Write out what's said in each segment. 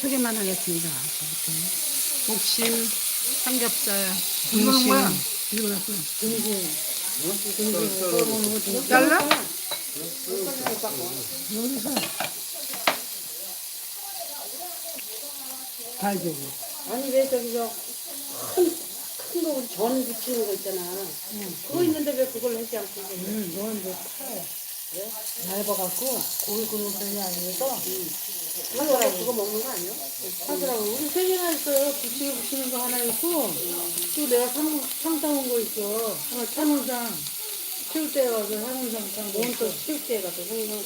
소개만 하겠습니다. 목심, 삼겹살, 이거는. 뭐야? 이거 놨어. 잘라? 여기서 달주고. 아니 왜 저기 저큰 큰 거 우리 전 붙이는 거 있잖아. 그거 있는데 왜 그걸 하지 않고 응, 넌 이제 팔. 얇아갖고 고기 굽는 편이 아니어서 하더라고 그거 먹는 거 아니야? 하더라고. 우리 세 개나 있어요. 부치게 붙이는 거 하나 있고 또 내가 상, 상 따온 거 있어. 하나 상훈상. 키울 때 와서 상훈상 딴 거. 뭔또 실제 가서 생각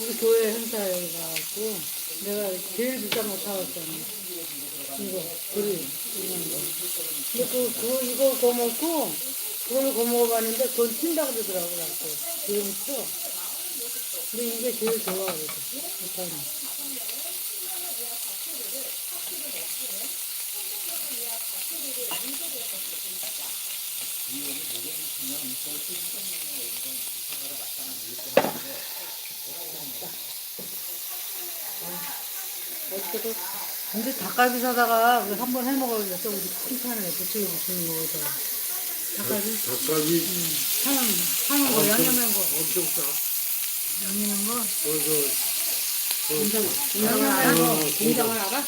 우리 교회 행사에 가갖고 내가 제일 비싼 거 사왔잖아. 이거, 그리. 근데 그, 그, 이거 구워 먹고, 그걸 구워 먹어봤는데 그건 튄다 그러더라고, 나한테. 지금 튀어. 근데 이게 제일 좋아, 그래도. 못하는. 어떻게도 근데 닭갈비 사다가 한번 해 먹어야겠어. 우리 큰 판에 부치게 붙이는 거거든. 닭갈비? 닭갈비 사는, 사는 거, 양념한 거. 엄청 싸. 양념한 거. 그래서 양념한 알아? 공장을 알아?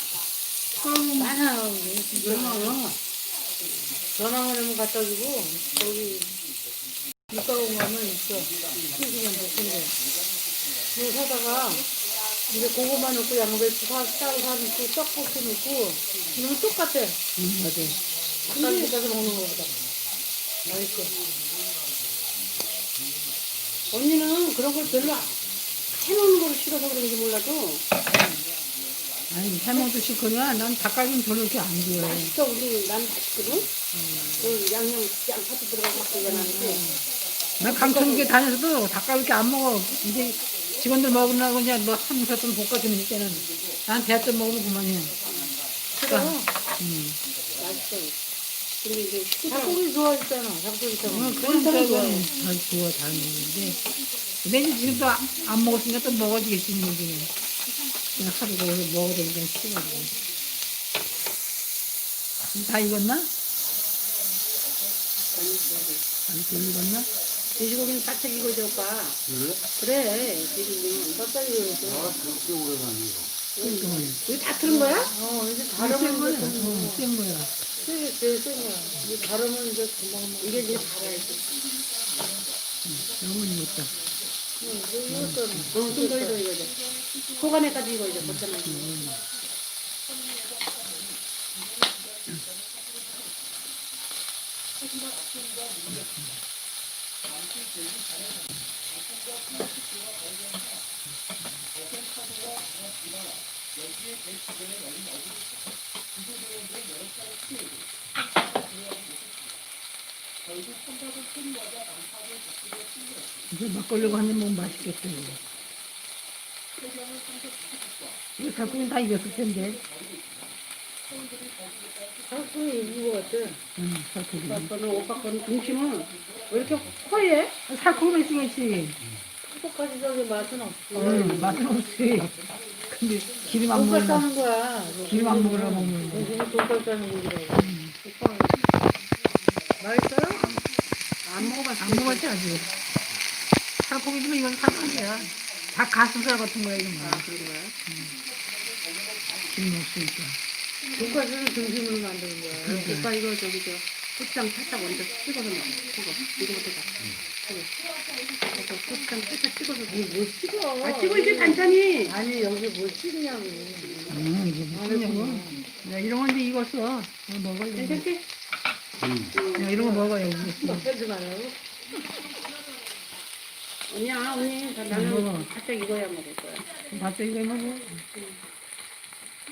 그럼 많아. 얼마나. 전화만 하면 갖다 주고, 거기, 육가공 가면 있어. 시키면 볶은 거. 그거 사다가, 이제 고구마 넣고 양배추 사, 따로 사 넣고, 떡볶이 넣고, 이러면 똑같아. 응, 맞아. 닭갈비 싸서 먹는 거보다. 맛있어. 언니는 그런 걸 별로 안- 해먹는 걸 싫어서 그런지 몰라도 아니, 해먹도 싫거냐? 난 닭갈비는 별로 이렇게 안 좋아해. 맛있어 우리 난 맛있거든. 그 양념 양파도 들어가고 막 그러잖아는데 나 강천국에 다녀서도 닭갈비 이렇게 안 먹어. 이제 직원들 먹으려고 그냥 뭐좀 볶아주는 이때는 난 대하점 먹으면 그만이야. 싫어. 음. 맛있어. 근데 이제 닭고기 좋아했잖아. 닭고기 좋아. 응, 그런 그런 사람 잘 좋아, 잘 먹는데. 근데 이제 지금 또안 먹었으니까 또 먹어지겠지, 이제. 그냥 하루 거기서 먹어야 되니까 싫어가지고. 다 익었나? 안 익었나? 돼지고기는 바짝 익어져 오빠. 그래? 그래 돼지고기는 바짝 익어져. 아 그렇게 오래 다니고. 그러니까. 이거 다 틀은 거야? 어, 이제 다르면 거야. 어, 센 거야. 되게 되게 센 거야. 이제 다르면 이제 금방 먹 이게 이제 달아야지. 너무 익었다. 응. 어, 좀더 익어 익어져. 소간에까지 익어져. 버텨놔. 이제 막걸리고 한입 먹으면 맛있겠다, 이거. 이거 닭고기는 다 익었을 텐데. 살코기 익은 거 같아. 응, 살코기. 오빠 거는 오빠 거는 중심은 왜 이렇게 허해? 살코기만 있으면 있지. 똑같이 저기 맛은 없지. 응, 맛은 없지. 근데 기름 안 돈가스 먹으면, 하는 거야. 기름 안 먹으라 먹는 거. 요즘은 돈가스 하는 거라고. 오빠 맛있어요? 안 먹어봤어. 안 먹었지, 아직. 살코기지만 이건 살코기야. 닭 가슴살 같은 거야, 이건 뭐. 그런 거야? 기름 없으니까. 돈가스는 중심으로 만드는 거야. 오빠 이거 저기 저 고추장 살짝 먼저 찍어서 먹어. 그거 이거부터 다. 그거 고추장 살짝 찍어서 먹어. 뭘 찍어? 아 찍어 이제 반찬이. 아니 여기 뭘 찍냐고. 응, 이게 무슨 야, 이런 건데 익었어. 이거 먹어, 이거. 괜찮지? 야, 이런 거 먹어, 여기. 먹지 말라고. 언니야 언니 다 나는. 살짝 익어야 먹을 거야. 밥도 이거 먹어.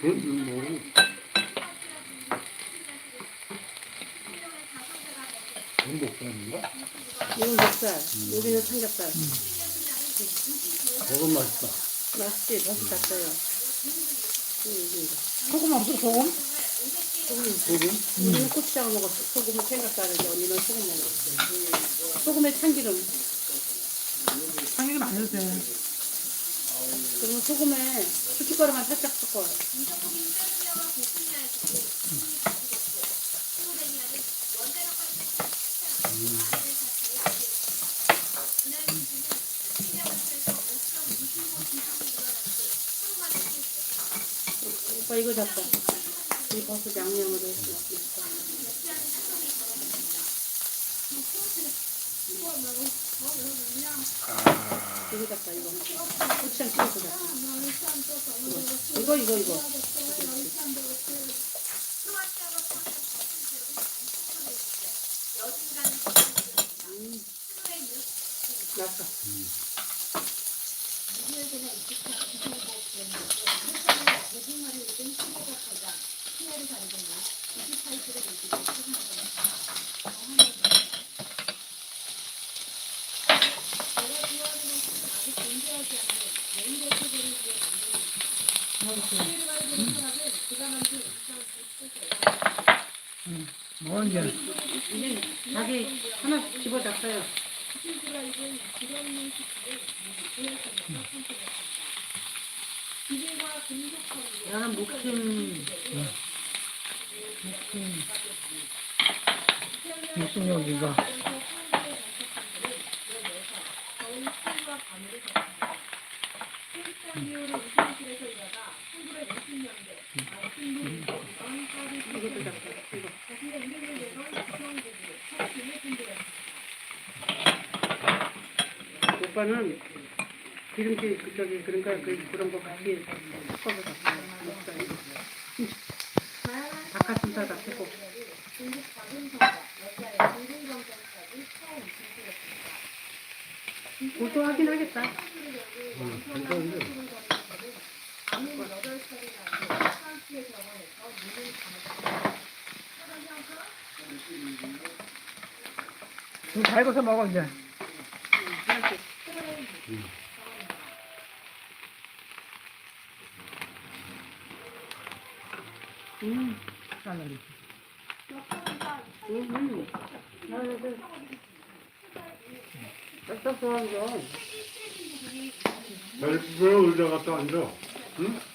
그건 뭐 전복살인가? 이건 목살, 여기는 삼겹살. 그건 맛있다. 맛있지? 맛이 갔어요. 소금 없어, 소금? 소금. 소금? 우리는 고추장을 먹었어. 소금은 해서 언니는 소금 먹었어. 소금에 참기름. 안 해도 돼. 그러면 소금에 후춧가루만 살짝 섞어요. 오빠 이거 잡자. 이 버섯 양념으로 했어. 이거 잡자 이거. 고추장 찍어서 잡자. 이거 이거 이거. 음. 맛있어. 뭐 이제 이제 자기 하나 집어잡어요. 나는 목숨. 무슨 여기가. 이것도 잡고 이거. 오빠는 기름기 그 저기 그러니까 그 그런 거 같이 섞어서 먹자. 닭가슴살 같고 고소하긴 하겠다. 다 익어서 먹어 이제. 하나씩. 음, 하늘이. 음, 음. 딱 좋아하죠. 왜 의자 갖다 앉아? 응?